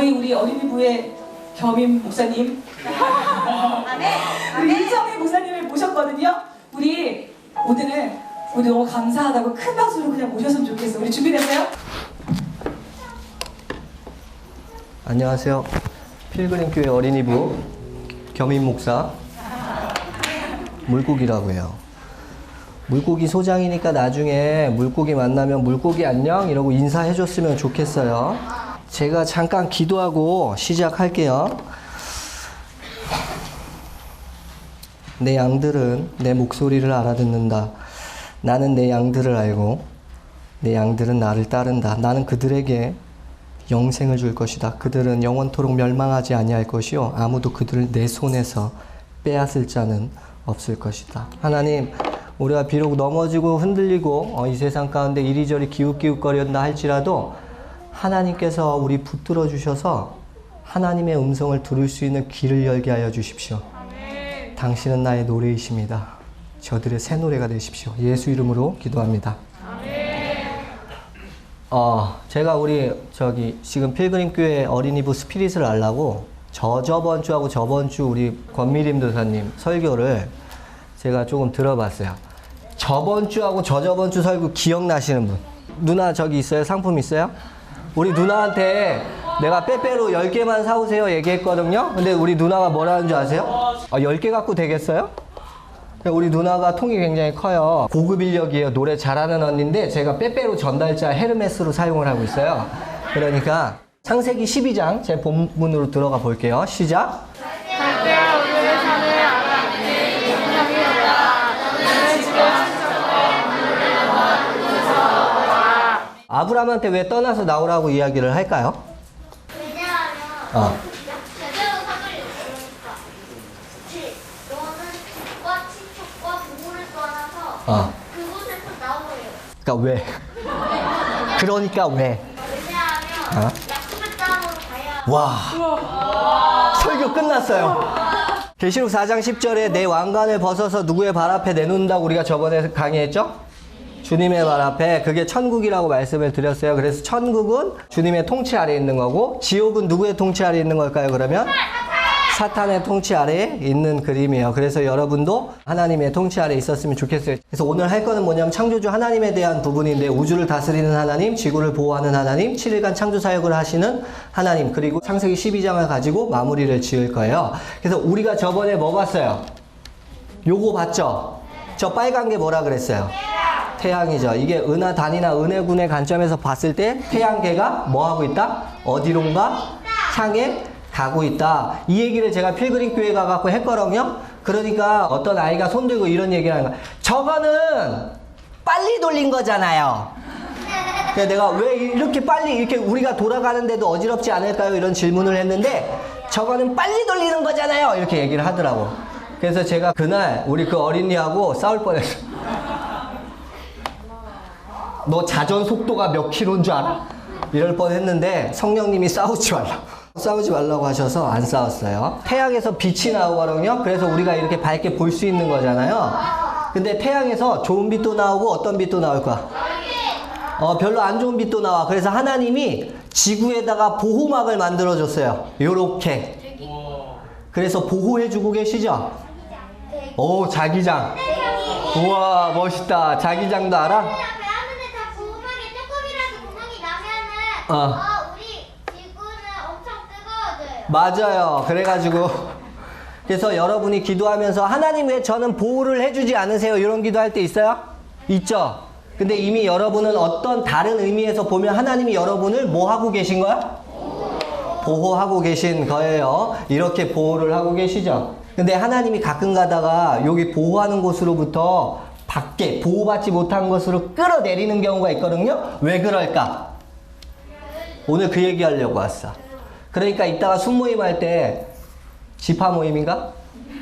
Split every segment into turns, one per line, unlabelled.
저희 우리 어린이부의 겸임 목사님 우리 이정희 목사님을 모셨거든요. 우리 오늘은 우리 너무 감사하다고 큰 박수로 그냥 모셨으면 좋겠어. 우리 준비됐어요?
안녕하세요. 필그림교회 어린이부 겸임 목사 물고기라고 해요. 물고기 소장이니까 나중에 물고기 만나면 물고기 안녕 이러고 인사해 줬으면 좋겠어요. 제가 잠깐 기도하고 시작할게요. 내 양들은 내 목소리를 알아듣는다. 나는 내 양들을 알고 내 양들은 나를 따른다. 나는 그들에게 영생을 줄 것이다. 그들은 영원토록 멸망하지 아니할 것이요 아무도 그들을 내 손에서 빼앗을 자는 없을 것이다. 하나님, 우리가 비록 넘어지고 흔들리고 어, 이 세상 가운데 이리저리 기웃기웃거린다 할지라도 하나님께서 우리 붙들어 주셔서 하나님의 음성을 들을 수 있는 귀를 열게 하여 주십시오. 당신은 나의 노래이십니다. 저들의 새 노래가 되십시오. 예수 이름으로 기도합니다. 어, 제가 우리 저기 지금 필그림 교회 어린이부 스피릿을 알라고 저 저번 주하고 저번 주 우리 권미림 도사님 설교를 제가 조금 들어봤어요. 저번 주하고 저 저번 주 설교 기억나시는 분? 누나 저기 있어요? 상품 있어요? 우리 누나한테 내가 빼빼로 10개만 사오세요 얘기했거든요. 근데 우리 누나가 뭐라는 줄 아세요? 아, 10개 갖고 되겠어요? 우리 누나가 통이 굉장히 커요. 고급 인력이에요. 노래 잘하는 언니인데 제가 빼빼로 전달자 헤르메스로 사용을 하고 있어요. 그러니까 창세기 12장 제 본문으로 들어가 볼게요. 시작. 아브라함한테 왜 떠나서 나오라고 이야기를 할까요?
왜냐하면
어.
제대로 없으니까 그치 너는 집과 친척과 부모를 떠나서
어.
그곳에서 나오래요
그러니까 왜? 그러니까 왜?
왜냐하면
어?
약속의 땅으로 가야
와. 설교 끝났어요. 계시록 4장 10절에 내 왕관을 벗어서 누구의 발 앞에 내놓는다고 우리가 저번에 강의했죠? 주님의 발 앞에 그게 천국이라고 말씀을 드렸어요. 그래서 천국은 주님의 통치 아래에 있는 거고 지옥은 누구의 통치 아래에 있는 걸까요? 그러면 사탄의 통치 아래에 있는 그림이에요. 그래서 여러분도 하나님의 통치 아래에 있었으면 좋겠어요. 그래서 오늘 할 거는 뭐냐면 창조주 하나님에 대한 부분인데 우주를 다스리는 하나님, 지구를 보호하는 하나님, 7일간 창조 사역을 하시는 하나님, 그리고 창세기 12장을 가지고 마무리를 지을 거예요. 그래서 우리가 저번에 뭐 봤어요? 요거 봤죠? 저 빨간 게 뭐라 그랬어요? 태양이죠. 이게 은하 단이나 은혜군의 관점에서 봤을 때 태양계가 뭐 하고 있다? 어디론가 향해 가고 있다. 이 얘기를 제가 필그림 교회 가갖고 했거든요. 그러니까 어떤 아이가 손들고 이런 얘기를 하는 거야. 저거는 빨리 돌린 거잖아요. 내가 왜 이렇게 빨리 이렇게 우리가 돌아가는데도 어지럽지 않을까요? 이런 질문을 했는데 저거는 빨리 돌리는 거잖아요. 이렇게 얘기를 하더라고. 그래서 제가 그날 우리 그 어린이하고 싸울 뻔했어. 너 자전 속도가 몇 킬로인 줄 알아? 이럴 뻔 했는데 성령님이 싸우지 말라. 싸우지 말라고 하셔서 안 싸웠어요. 태양에서 빛이 나오거든요. 그래서 우리가 이렇게 밝게 볼 수 있는 거잖아요. 근데 태양에서 좋은 빛도 나오고 어떤 빛도 나올 거야? 어, 별로 안 좋은 빛도 나와. 그래서 하나님이 지구에다가 보호막을 만들어줬어요. 요렇게. 그래서 보호해주고 계시죠? 오, 자기장. 우와, 멋있다. 자기장도 알아?
그냥 배하는데 다 구멍에 조금이라도 구멍이 나면은
어.
어, 우리 지구는 엄청 뜨거워져요
맞아요. 그래가지고. 그래서 여러분이 기도하면서 하나님 왜 저는 보호를 해주지 않으세요? 이런 기도할 때 있어요? 있죠? 근데 이미 여러분은 어떤 다른 의미에서 보면 하나님이 여러분을 뭐 하고 계신 거야? 보호하고 계신 거예요. 이렇게 보호를 하고 계시죠? 근데 하나님이 가끔 가다가 여기 보호하는 곳으로부터 밖에 보호받지 못한 것으로 끌어내리는 경우가 있거든요. 왜 그럴까? 오늘 그 얘기 하려고 왔어. 그러니까 이따가 순모임 할 때 지파 모임인가?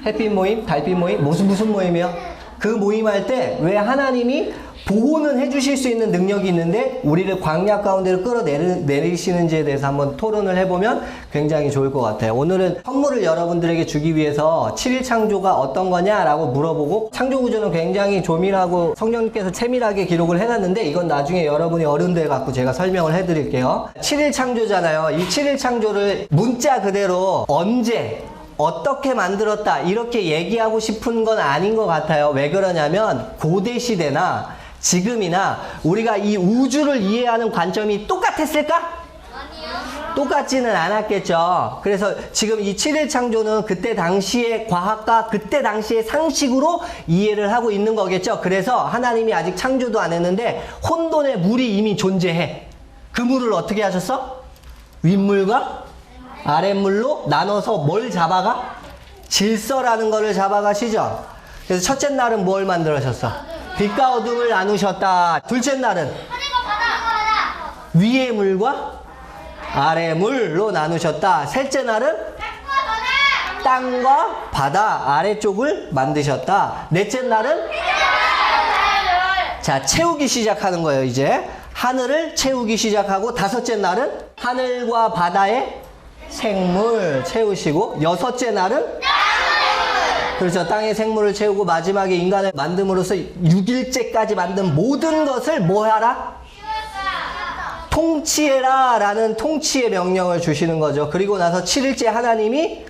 햇빛 모임? 달빛 모임? 무슨 무슨 모임이요? 그 모임 할 때 왜 하나님이 보호는 해주실 수 있는 능력이 있는데 우리를 광야 가운데로 끌어내리시는지에 대해서 한번 토론을 해보면 굉장히 좋을 것 같아요. 오늘은 선물을 여러분들에게 주기 위해서 7일 창조가 어떤 거냐라고 물어보고 창조 구조는 굉장히 조밀하고 성령님께서 세밀하게 기록을 해놨는데 이건 나중에 여러분이 어른 돼 갖고 제가 설명을 해드릴게요. 7일 창조잖아요. 이 7일 창조를 문자 그대로 언제 어떻게 만들었다 이렇게 얘기하고 싶은 건 아닌 것 같아요. 왜 그러냐면 고대 시대나 지금이나 우리가 이 우주를 이해하는 관점이 똑같았을까?
아니요.
똑같지는 않았겠죠. 그래서 지금 이 7일 창조는 그때 당시의 과학과 그때 당시의 상식으로 이해를 하고 있는 거겠죠. 그래서 하나님이 아직 창조도 안 했는데 혼돈의 물이 이미 존재해. 그 물을 어떻게 하셨어? 윗물과 아랫물로 나눠서 뭘 잡아가? 질서라는 거를 잡아가시죠. 그래서 첫째 날은 뭘 만들어셨어? 빛과 어둠을 나누셨다. 둘째 날은. 위의 물과 아래 물로 나누셨다. 셋째 날은. 땅과 바다 아래쪽을 만드셨다. 넷째 날은 자 채우기 시작하는 거예요. 이제 하늘을 채우기 시작하고 다섯째 날은 하늘과 바다의 생물 채우시고 여섯째 날은 그렇죠. 땅의 생물을 채우고 마지막에 인간을 만듦으로써 6일째까지 만든 모든 것을 뭐 하라? 통치해라 라는 통치의 명령을 주시는 거죠. 그리고 나서 7일째 하나님이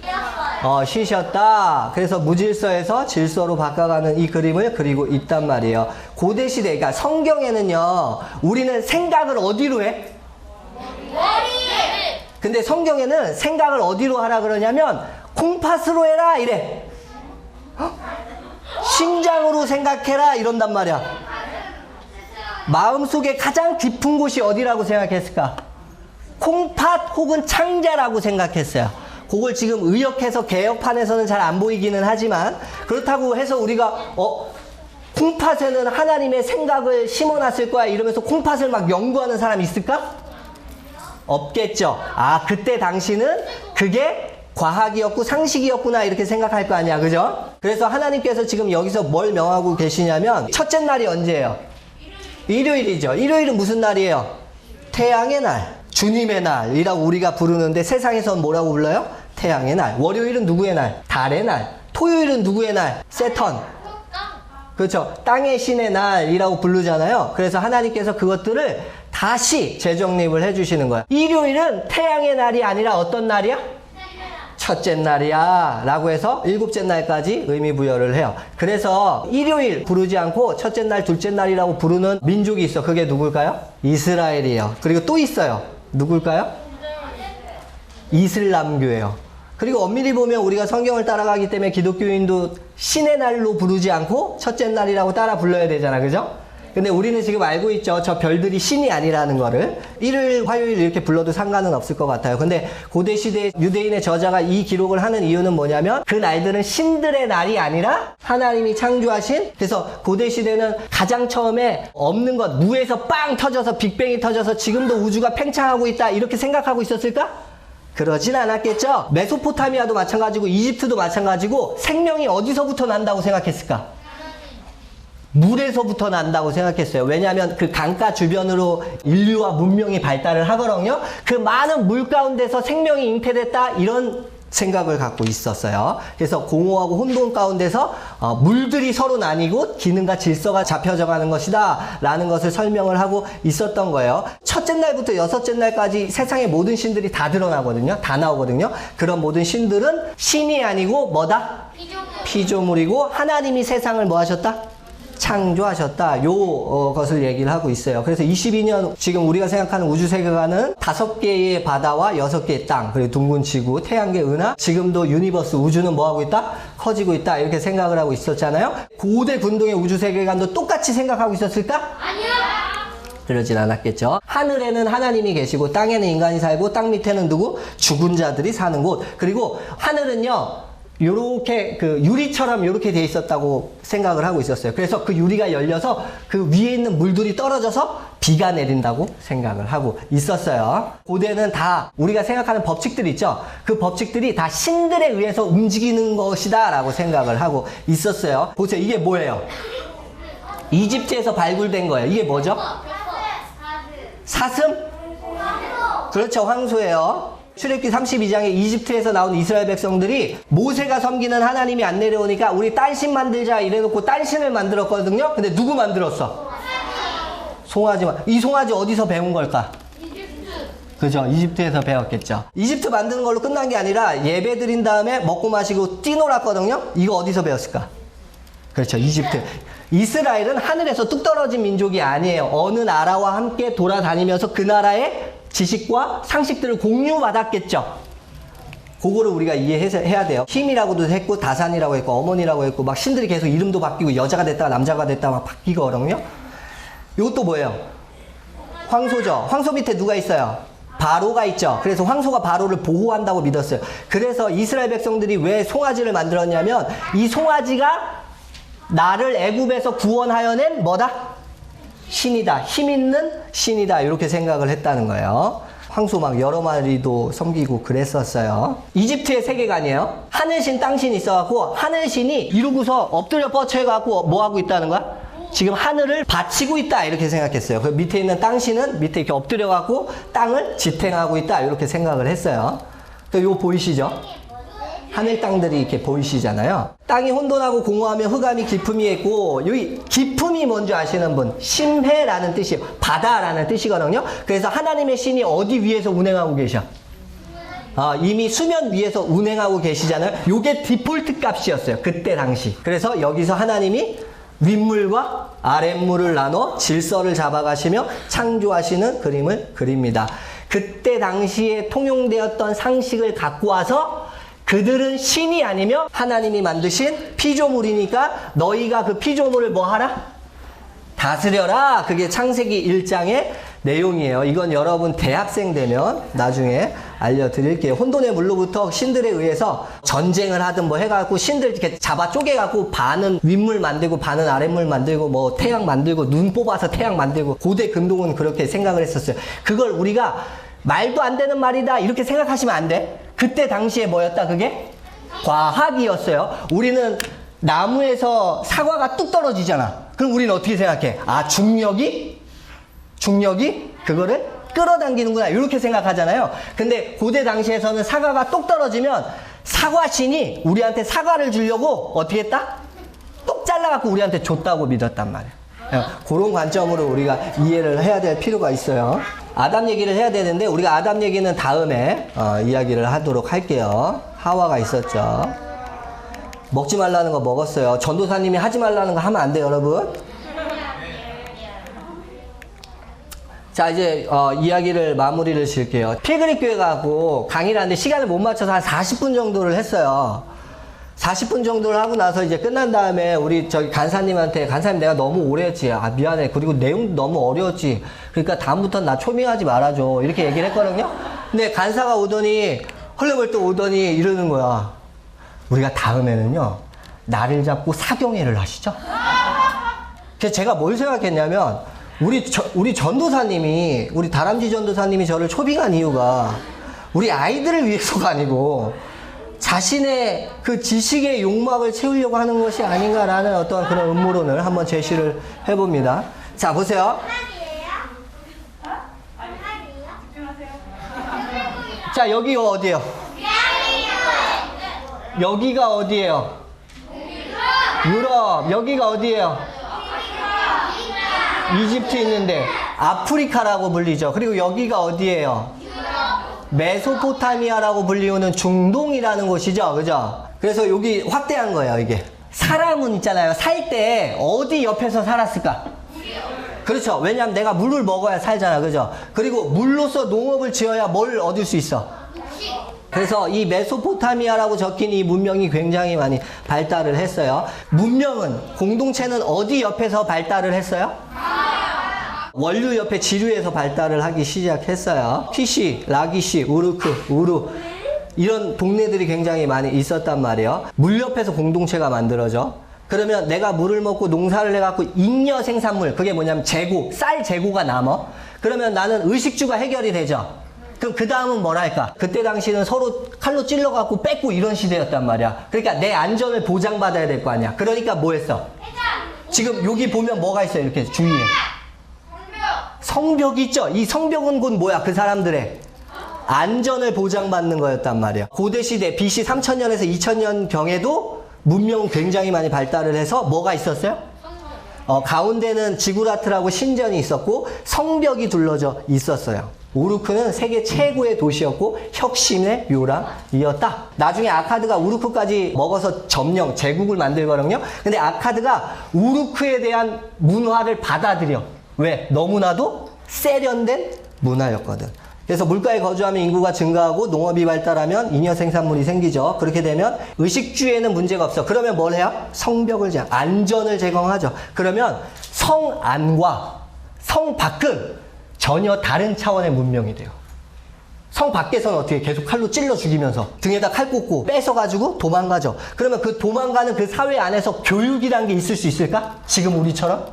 어, 쉬셨다. 그래서 무질서에서 질서로 바꿔가는 이 그림을 그리고 있단 말이에요. 고대 시대, 그러니까 성경에는요, 우리는 생각을 어디로 해? 근데 성경에는 생각을 어디로 하라 그러냐면, 콩팥으로 해라! 이래. 어? 심장으로 생각해라! 이런단 말이야. 마음속에 가장 깊은 곳이 어디라고 생각했을까? 콩팥 혹은 창자라고 생각했어요. 그걸 지금 의역해서 개혁판에서는 잘 안 보이기는 하지만 그렇다고 해서 우리가 어 콩팥에는 하나님의 생각을 심어놨을 거야 이러면서 콩팥을 막 연구하는 사람 있을까? 없겠죠. 아 그때 당시는 그게 과학이었고 상식이었구나 이렇게 생각할 거 아니야, 그죠? 그래서 하나님께서 지금 여기서 뭘 명하고 계시냐면 첫째 날이 언제예요? 일요일이죠. 일요일은 무슨 날이에요? 태양의 날, 주님의 날이라고 우리가 부르는데 세상에선 뭐라고 불러요? 태양의 날. 월요일은 누구의 날? 달의 날. 토요일은 누구의 날? 세턴. 그렇죠. 땅의 신의 날이라고 부르잖아요. 그래서 하나님께서 그것들을 다시 재정립을 해주시는 거야. 일요일은 태양의 날이 아니라 어떤 날이야? 첫째 날이야 라고 해서 일곱째 날까지 의미 부여를 해요. 그래서 일요일 부르지 않고 첫째 날, 둘째 날이라고 부르는 민족이 있어. 그게 누굴까요? 이스라엘이에요. 그리고 또 있어요. 누굴까요? 이슬람교예요. 그리고 엄밀히 보면 우리가 성경을 따라가기 때문에 기독교인도 신의 날로 부르지 않고 첫째 날이라고 따라 불러야 되잖아. 그죠? 근데 우리는 지금 알고 있죠. 저 별들이 신이 아니라는 거를. 일요일, 화요일 이렇게 불러도 상관은 없을 것 같아요. 근데 고대 시대 유대인의 저자가 이 기록을 하는 이유는 뭐냐면 그 날들은 신들의 날이 아니라 하나님이 창조하신 그래서 고대 시대는 가장 처음에 없는 것 무에서 빵 터져서 빅뱅이 터져서 지금도 우주가 팽창하고 있다 이렇게 생각하고 있었을까? 그러진 않았겠죠. 메소포타미아도 마찬가지고 이집트도 마찬가지고 생명이 어디서부터 난다고 생각했을까? 물에서부터 난다고 생각했어요. 왜냐하면 그 강가 주변으로 인류와 문명이 발달을 하거든요. 그 많은 물 가운데서 생명이 잉태됐다 이런 생각을 갖고 있었어요. 그래서 공허하고 혼돈 가운데서 어, 물들이 서로 나뉘고 기능과 질서가 잡혀져 가는 것이다 라는 것을 설명을 하고 있었던 거예요. 첫째 날부터 여섯째 날까지 세상의 모든 신들이 다 드러나거든요. 다 나오거든요. 그런 모든 신들은 신이 아니고 뭐다? 피조물이고 하나님이 세상을 뭐 하셨다? 창조하셨다. 요 어, 것을 얘기를 하고 있어요. 그래서 22년 지금 우리가 생각하는 우주 세계관은 다섯 개의 바다와 여섯 개의 땅, 그리고 둥근 지구, 태양계 은하, 지금도 유니버스 우주는 뭐 하고 있다? 커지고 있다. 이렇게 생각을 하고 있었잖아요. 고대 군동의 우주 세계관도 똑같이 생각하고 있었을까?
아니요.
그러진 않았겠죠. 하늘에는 하나님이 계시고 땅에는 인간이 살고 땅 밑에는 누구? 죽은 자들이 사는 곳. 그리고 하늘은요. 요렇게 그 유리처럼 요렇게 돼 있었다고 생각을 하고 있었어요. 그래서 그 유리가 열려서 그 위에 있는 물들이 떨어져서 비가 내린다고 생각을 하고 있었어요. 고대는 다 우리가 생각하는 법칙들 있죠. 그 법칙들이 다 신들에 의해서 움직이는 것이다라고 생각을 하고 있었어요. 보세요. 이게 뭐예요? 이집트에서 발굴된 거예요. 이게 뭐죠? 사슴? 그렇죠. 황소예요. 출애굽기 32장에 이집트에서 나온 이스라엘 백성들이 모세가 섬기는 하나님이 안 내려오니까 우리 딸신 만들자 이래놓고 딸신을 만들었거든요. 근데 누구 만들었어? 송아지만. 이 송아지 어디서 배운 걸까? 그죠. 이집트에서 배웠겠죠. 이집트 만드는 걸로 끝난 게 아니라 예배 드린 다음에 먹고 마시고 뛰놀았거든요. 이거 어디서 배웠을까? 그렇죠. 이집트. 이스라엘은 하늘에서 뚝 떨어진 민족이 아니에요. 어느 나라와 함께 돌아다니면서 그 나라의 지식과 상식들을 공유받았겠죠. 그거를 우리가 이해해서 해야 돼요. 힘이라고도 했고 다산이라고 했고 어머니라고 했고 막 신들이 계속 이름도 바뀌고 여자가 됐다가 남자가 됐다가 막 바뀌거든요. 이것도 뭐예요? 황소죠. 황소 밑에 누가 있어요? 바로가 있죠. 그래서 황소가 바로를 보호한다고 믿었어요. 그래서 이스라엘 백성들이 왜 송아지를 만들었냐면 이 송아지가 나를 애굽에서 구원하여낸 뭐다? 신이다. 힘 있는 신이다. 이렇게 생각을 했다는 거예요. 황소 막 여러 마리도 섬기고 그랬었어요. 이집트의 세계관이에요. 하늘신, 땅신 있어갖고 하늘신이 이러고서 엎드려 뻗쳐갖고 뭐 하고 있다는 거야? 지금 하늘을 바치고 있다 이렇게 생각했어요. 그 밑에 있는 땅신은 밑에 이렇게 엎드려갖고 땅을 지탱하고 있다 이렇게 생각을 했어요. 그요 보이시죠? 하늘 땅들이 이렇게 보이시잖아요. 땅이 혼돈하고 공허하며 흑암이 기품이 있고 여기 기품이 뭔지 아시는 분 심해라는 뜻이에요. 바다라는 뜻이거든요. 그래서 하나님의 신이 어디 위에서 운행하고 계셔? 아, 이미 수면 위에서 운행하고 계시잖아요. 요게 디폴트 값이었어요. 그때 당시. 그래서 여기서 하나님이 윗물과 아랫물을 나눠 질서를 잡아가시며 창조하시는 그림을 그립니다. 그때 당시에 통용되었던 상식을 갖고 와서 그들은 신이 아니며 하나님이 만드신 피조물이니까 너희가 그 피조물을 뭐 하라? 다스려라. 그게 창세기 1장의 내용이에요. 이건 여러분 대학생 되면 나중에 알려드릴게요. 혼돈의 물로부터 신들에 의해서 전쟁을 하든 뭐 해갖고 신들 이렇게 잡아 쪼개갖고 반은 윗물 만들고 반은 아랫물 만들고 뭐 태양 만들고 눈 뽑아서 태양 만들고 고대 금동은 그렇게 생각을 했었어요. 그걸 우리가 말도 안 되는 말이다 이렇게 생각하시면 안 돼. 그때 당시에 뭐였다 그게? 과학이었어요. 우리는 나무에서 사과가 뚝 떨어지잖아. 그럼 우리는 어떻게 생각해? 아, 중력이? 중력이? 그거를 끌어당기는구나. 이렇게 생각하잖아요. 근데 고대 당시에서는 사과가 똑 떨어지면 사과신이 우리한테 사과를 주려고 어떻게 했다? 똑 잘라갖고 우리한테 줬다고 믿었단 말이에요. 예, 그런 관점으로 우리가 이해를 해야 될 필요가 있어요. 아담 얘기를 해야 되는데 우리가 아담 얘기는 다음에 어, 이야기를 하도록 할게요. 하와가 있었죠. 먹지 말라는 거 먹었어요. 전도사님이 하지 말라는 거 하면 안 돼요, 여러분. 자, 이제 어, 이야기를 마무리를 지을게요. 피그릭 교회 가고 강의를 하는데 시간을 못 맞춰서 한 40분 정도를 했어요. 40분 정도를 하고 나서 이제 끝난 다음에 우리 저기 간사님한테 간사님 내가 너무 오래 했지. 아, 미안해. 그리고 내용도 너무 어려웠지. 그러니까 다음부터는 나 초빙하지 말아줘. 이렇게 얘기를 했거든요. 근데 간사가 오더니 헐레벌떡 오더니 이러는 거야. 우리가 다음에는요. 나를 잡고 사경회를 하시죠. 그래서 제가 뭘 생각했냐면 우리 저, 우리 전도사님이 우리 다람쥐 전도사님이 저를 초빙한 이유가 우리 아이들을 위해서가 아니고 자신의 그 지식의 욕망을 채우려고 하는 것이 아닌가라는 어떤 그런 음모론을 한번 제시를 해봅니다. 자 보세요. 자 여기가 어디예요? 여기가 어디예요? 유럽. 여기가 어디예요? 이집트 있는데 아프리카라고 불리죠. 그리고 여기가 어디예요? 메소포타미아라고 불리우는 중동이라는 곳이죠. 그죠? 그래서 여기 확대한 거예요, 이게. 사람은 있잖아요. 살 때 어디 옆에서 살았을까? 그렇죠. 왜냐하면 내가 물을 먹어야 살잖아. 그죠? 그리고 물로서 농업을 지어야 뭘 얻을 수 있어? 그래서 이 메소포타미아라고 적힌 이 문명이 굉장히 많이 발달을 했어요. 문명은, 공동체는 어디 옆에서 발달을 했어요? 원류 옆에 지류에서 발달을 하기 시작했어요. 피시, 라기시, 우르크, 우루 이런 동네들이 굉장히 많이 있었단 말이에요. 물 옆에서 공동체가 만들어져. 그러면 내가 물을 먹고 농사를 해갖고 잉여 생산물 그게 뭐냐면 재고, 쌀 재고가 남어. 그러면 나는 의식주가 해결이 되죠. 그럼 그 다음은 뭐랄까? 그때 당시는 서로 칼로 찔러갖고 뺏고 이런 시대였단 말이야. 그러니까 내 안전을 보장받아야 될 거 아니야. 그러니까 뭐 했어? 지금 여기 보면 뭐가 있어요? 이렇게 주위에. 성벽이 있죠? 이 성벽은 곧 뭐야? 그 사람들의 안전을 보장받는 거였단 말이에요. 고대 시대 BC 3000년에서 2000년 경에도 문명은 굉장히 많이 발달을 해서 뭐가 있었어요? 어, 가운데는 지구라트라고 신전이 있었고 성벽이 둘러져 있었어요. 우르크는 세계 최고의 도시였고 혁신의 묘랑이었다. 나중에 아카드가 우르크까지 먹어서 점령, 제국을 만들거든요. 근데 아카드가 우르크에 대한 문화를 받아들여. 왜? 너무나도 세련된 문화였거든. 그래서 물가에 거주하면 인구가 증가하고 농업이 발달하면 잉여 생산물이 생기죠. 그렇게 되면 의식주에는 문제가 없어. 그러면 뭘 해요? 성벽을 제 안전을 제공하죠. 그러면 성 안과 성 밖은 전혀 다른 차원의 문명이 돼요. 성 밖에서는 어떻게 계속 칼로 찔러 죽이면서 등에다 칼 꽂고 뺏어가지고 도망가죠. 그러면 그 도망가는 그 사회 안에서 교육이란 게 있을 수 있을까? 지금 우리처럼?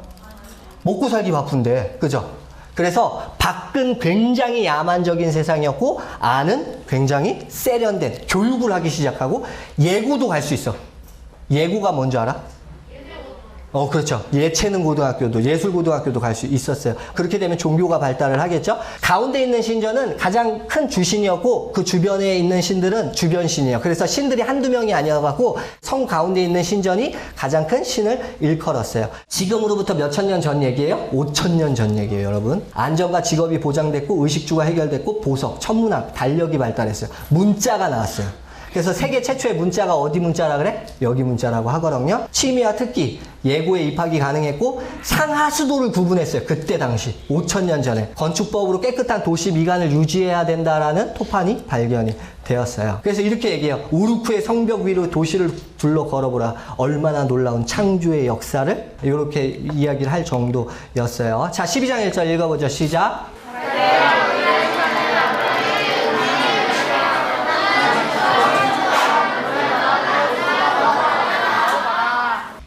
먹고 살기 바쁜데, 그죠? 그래서 밖은 굉장히 야만적인 세상이었고, 안은 굉장히 세련된 교육을 하기 시작하고, 예고도 갈 수 있어. 예고가 뭔지 알아? 어, 그렇죠. 예체능 고등학교도, 예술 고등학교도 갈 수 있었어요. 그렇게 되면 종교가 발달을 하겠죠. 가운데 있는 신전은 가장 큰 주신이었고, 그 주변에 있는 신들은 주변 신이에요. 그래서 신들이 한두 명이 아니어갖고, 성 가운데 있는 신전이 가장 큰 신을 일컬었어요. 지금으로부터 몇 천 년 전 얘기예요? 5천 년 전 얘기예요, 여러분. 안전과 직업이 보장됐고, 의식주가 해결됐고, 보석, 천문학, 달력이 발달했어요. 문자가 나왔어요. 그래서 세계 최초의 문자가 어디 문자라 그래? 여기 문자라고 하거든요. 취미와 특기, 예고에 입학이 가능했고 상하수도를 구분했어요. 그때 당시 5천년 전에 건축법으로 깨끗한 도시 미관을 유지해야 된다라는 토판이 발견이 되었어요. 그래서 이렇게 얘기해요. 우르크의 성벽 위로 도시를 둘러 걸어보라. 얼마나 놀라운 창조의 역사를 이렇게 이야기를 할 정도였어요. 자, 12장 1절 읽어보죠. 시작.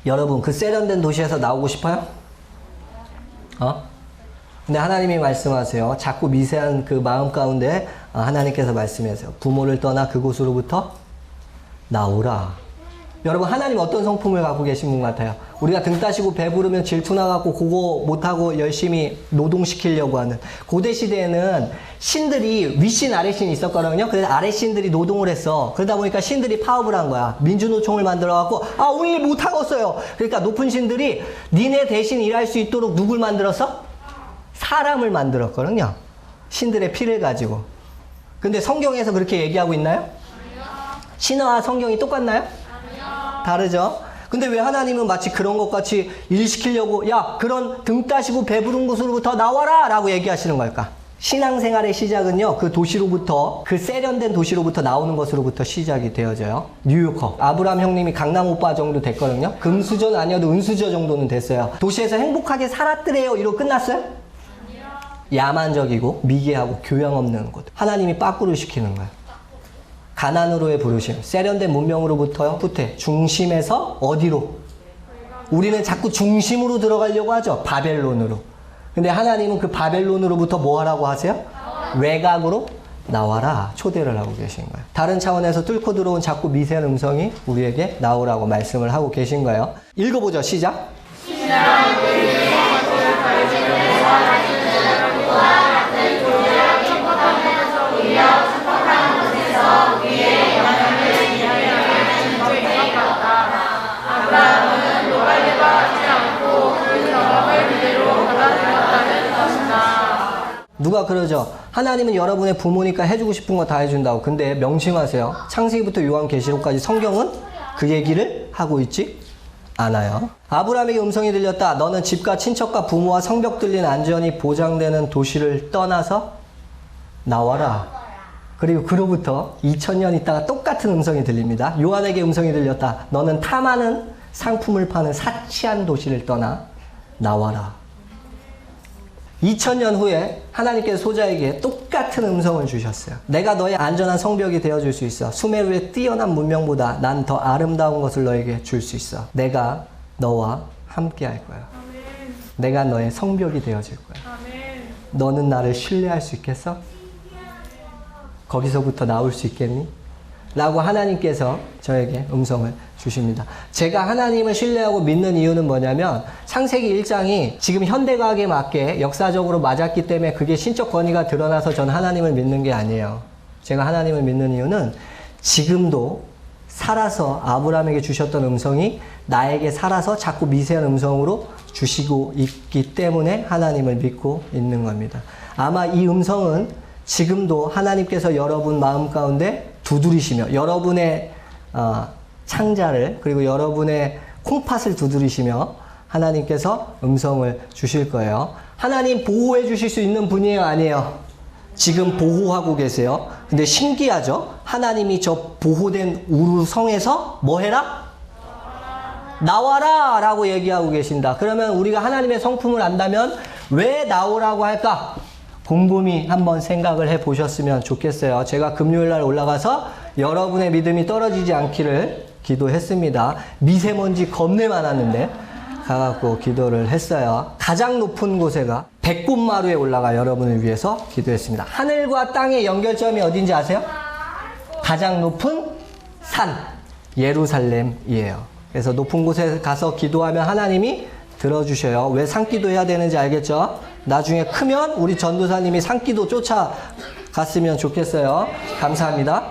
여러분 그 세련된 도시에서 나오고 싶어요? 어? 근데 하나님이 말씀하세요. 자꾸 미세한 그 마음 가운데 아, 하나님께서 말씀하세요. 부모를 떠나 그곳으로부터 나오라. 여러분 하나님 어떤 성품을 갖고 계신 분 같아요? 우리가 등 따시고 배부르면 질투나갖고 그거 못하고 열심히 노동시키려고 하는 고대 시대에는 신들이 윗신 아래신이 있었거든요. 그래서 아래신들이 노동을 했어. 그러다 보니까 신들이 파업을 한 거야. 민주노총을 만들어갖고 아 오늘 일 못하겠어요. 그러니까 높은 신들이 니네 대신 일할 수 있도록 누굴 만들었어? 사람을 만들었거든요. 신들의 피를 가지고. 근데 성경에서 그렇게 얘기하고 있나요? 신화와 성경이 똑같나요? 다르죠? 근데 왜 하나님은 마치 그런 것 같이 일 시키려고, 야, 그런 등 따시고 배부른 곳으로부터 나와라! 라고 얘기하시는 걸까? 신앙생활의 시작은요, 그 도시로부터, 그 세련된 도시로부터 나오는 것으로부터 시작이 되어져요. 뉴요커. 아브라함 형님이 강남 오빠 정도 됐거든요. 금수저 아니어도 은수저 정도는 됐어요. 도시에서 행복하게 살았더래요. 이러고 끝났어요? 야만적이고 미개하고 교양 없는 곳. 하나님이 빠꾸를 시키는 거예요. 가난으로의 부르심, 세련된 문명으로부터 후퇴, 중심에서 어디로? 우리는 자꾸 중심으로 들어가려고 하죠. 바벨론으로. 근데 하나님은 그 바벨론으로부터 뭐 하라고 하세요? 외곽으로 나와라. 초대를 하고 계신 거예요. 다른 차원에서 뚫고 들어온 자꾸 미세한 음성이 우리에게 나오라고 말씀을 하고 계신 거예요. 읽어보죠. 시작. 그러죠? 하나님은 여러분의 부모니까 해주고 싶은 거 다 해준다고. 근데 명심하세요. 창세기부터 요한계시록까지 성경은 그 얘기를 하고 있지 않아요. 아브라함에게 음성이 들렸다. 너는 집과 친척과 부모와 성벽 들린 안전이 보장되는 도시를 떠나서 나와라. 그리고 그로부터 2000년 있다가 똑같은 음성이 들립니다. 요한에게 음성이 들렸다. 너는 탐하는 상품을 파는 사치한 도시를 떠나 나와라. 2000년 후에 하나님께서 소자에게 똑같은 음성을 주셨어요. 내가 너의 안전한 성벽이 되어줄 수 있어. 수메르의 뛰어난 문명보다 난 더 아름다운 것을 너에게 줄 수 있어. 내가 너와 함께 할 거야. 내가 너의 성벽이 되어줄 거야. 너는 나를 신뢰할 수 있겠어? 거기서부터 나올 수 있겠니? 라고 하나님께서 저에게 음성을 주십니다. 제가 하나님을 신뢰하고 믿는 이유는 뭐냐면 창세기 1장이 지금 현대과학에 맞게 역사적으로 맞았기 때문에 그게 신적 권위가 드러나서 전 하나님을 믿는 게 아니에요. 제가 하나님을 믿는 이유는 지금도 살아서 아브라함에게 주셨던 음성이 나에게 살아서 자꾸 미세한 음성으로 주시고 있기 때문에 하나님을 믿고 있는 겁니다. 아마 이 음성은 지금도 하나님께서 여러분 마음 가운데 두드리시며 여러분의 어, 창자를 그리고 여러분의 콩팥을 두드리시며 하나님께서 음성을 주실 거예요. 하나님 보호해 주실 수 있는 분이에요, 아니에요? 지금 보호하고 계세요. 근데 신기하죠? 하나님이 저 보호된 우루성에서 뭐 해라? 나와라! 라고 얘기하고 계신다. 그러면 우리가 하나님의 성품을 안다면 왜 나오라고 할까? 곰곰이 한번 생각을 해 보셨으면 좋겠어요. 제가 금요일 날 올라가서 여러분의 믿음이 떨어지지 않기를 기도했습니다. 미세먼지 겁내 많았는데 가갖고 기도를 했어요. 가장 높은 곳에가 백꽃마루에 올라가 여러분을 위해서 기도했습니다. 하늘과 땅의 연결점이 어딘지 아세요? 가장 높은 산 예루살렘이에요. 그래서 높은 곳에 가서 기도하면 하나님이 들어주셔요. 왜 산기도 해야 되는지 알겠죠? 나중에 크면 우리 전도사님이 산기도 쫓아갔으면 좋겠어요. 감사합니다.